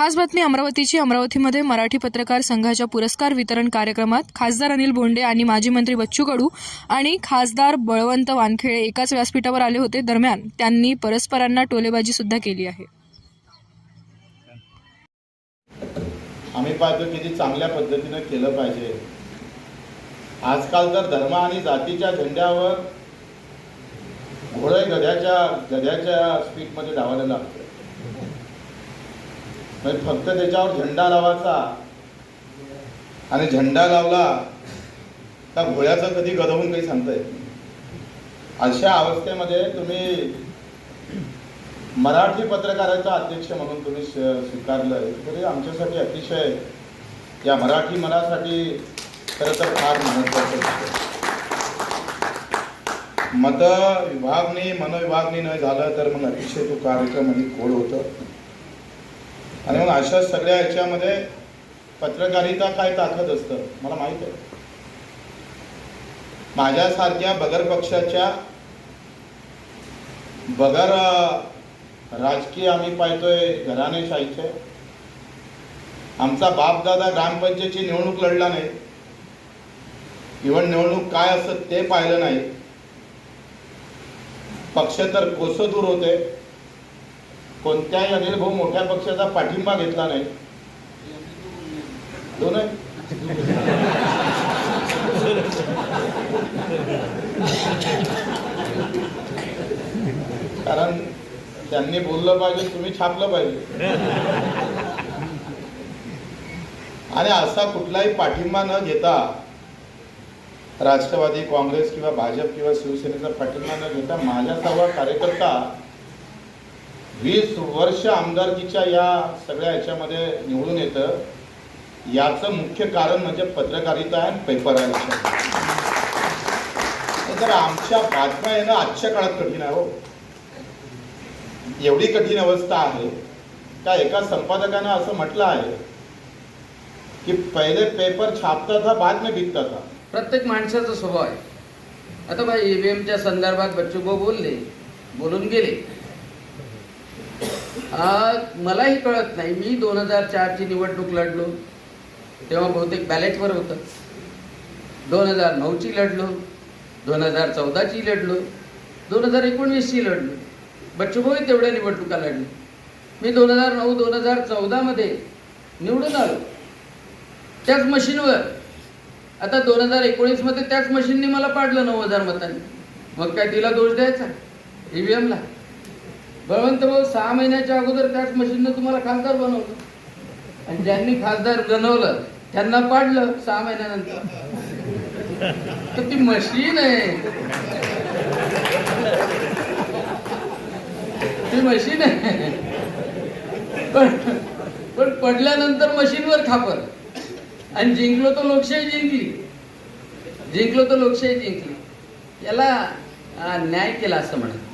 खास बातमी अमरावतीची. अमरावतीमध्ये मराठी पत्रकार संघाच्या पुरस्कार वितरण कार्यक्रमात खासदार अनिल बोंडे आणि माजी मंत्री बच्चू कडू आणि खासदार बळवंत वानखेडे एकाच व्यासपीठावर आले होते. दरम्यान त्यांनी परस्परांना टोलेबाजी सुद्धा केली आहे. आम्ही पाहतो किती चांगल्या पद्धतीनं केलं पाहिजे. आजकाल तर धर्म आणि जातीच्या झेंड्यावर घोडे गध्याच्या गध्याच्या स्पीडमध्ये धावायला लागतो. म्हणजे फक्त त्याच्यावर झेंडा लावायचा. आणि झेंडा लावला त्या घोळ्याचं कधी गदवून काही सांगता येत नाही. अशा अवस्थेमध्ये तुम्ही मराठी पत्रकाराचा अध्यक्ष म्हणून तुम्ही स्वीकारलं तरी आमच्यासाठी अतिशय या मराठी मनासाठी खरं तर फार महत्वाचं मत विभागणी मनविभागणी न झालं तर मग अतिशय तो कार्यक्रम अधिक खोड होतं. आणि मग अशा सगळ्या ह्याच्यामध्ये पत्रकारिता काय ताकद असतं? मला माहीत आहे. माझ्यासारख्या बगर पक्षाच्या बगर राजकीय आम्ही पाहतोय घराणेशाहीचे आमचा बापदादा ग्रामपंचायतची निवडणूक लढला नाही. इव्हन निवडणूक काय असत ते पाहिलं नाही. पक्ष तर कोसं दूर होते. कोणत्याही अनिल भाऊ मोठ्या पक्षाचा पाठिंबा घेतला नाही. दोन कारण त्यांनी बोललं पाहिजे तुम्ही छापलं पाहिजे. आणि असा कुठलाही पाठिंबा न घेता राष्ट्रवादी काँग्रेस किंवा भाजप किंवा शिवसेनेचा पाठिंबा न घेता माझ्यासारखा कार्यकर्ता वीस वर्ष आमदारकीच्या या सगळ्या ह्याच्यामध्ये निवडून येतं. याचं मुख्य कारण म्हणजे पत्रकारिता आणि पेपर आहे. तर आमच्या बातम्या येणं आजच्या काळात कठीण आहे हो. एवढी कठीण अवस्था आहे. का एका संपादकानं असं म्हटलं आहे की पहिले पेपर छापता था बाद में बिकता था प्रत्येक माणसाचा स्वभाव आहे. आता भाई ईव्हीएमच्या संदर्भात बच्चूभाऊ बोलले बोलून गेले. मलाही कळत नाही. मी दोन हजार चारची निवडणूक लढलो. तेव्हा बहुतेक बॅलेटवर होतं. दोन हजार नऊची लढलो. दोन हजार चौदाची लढलो. दोन हजार एकोणवीसची लढलो. बच्चूभाऊ तेवढ्या निवडणुका लढले. मी दोन हजार नऊ दोन हजार चौदामध्ये निवडून आलो. त्याच मशीनवर. आता दोन हजार एकोणीसमध्ये त्याच मशीनने मला पाडलं नऊ हजार मतांनी. मग काय तिला दोष द्यायचा? ई व्ही एमला बळवंत भाऊ सहा महिन्याच्या अगोदर त्याच मशीननं तुम्हाला खासदार बनवलं. आणि ज्यांनी खासदार बनवलं त्यांना पाडलं सहा महिन्यानंतर. तर ती मशीन आहे. ती मशीन आहे. पण पण पडल्यानंतर मशीनवर खापर. आणि जिंकलो तर लोकशाही जिंकली. जिंकलो तर लोकशाही जिंकली. याला न्याय केला असं म्हणत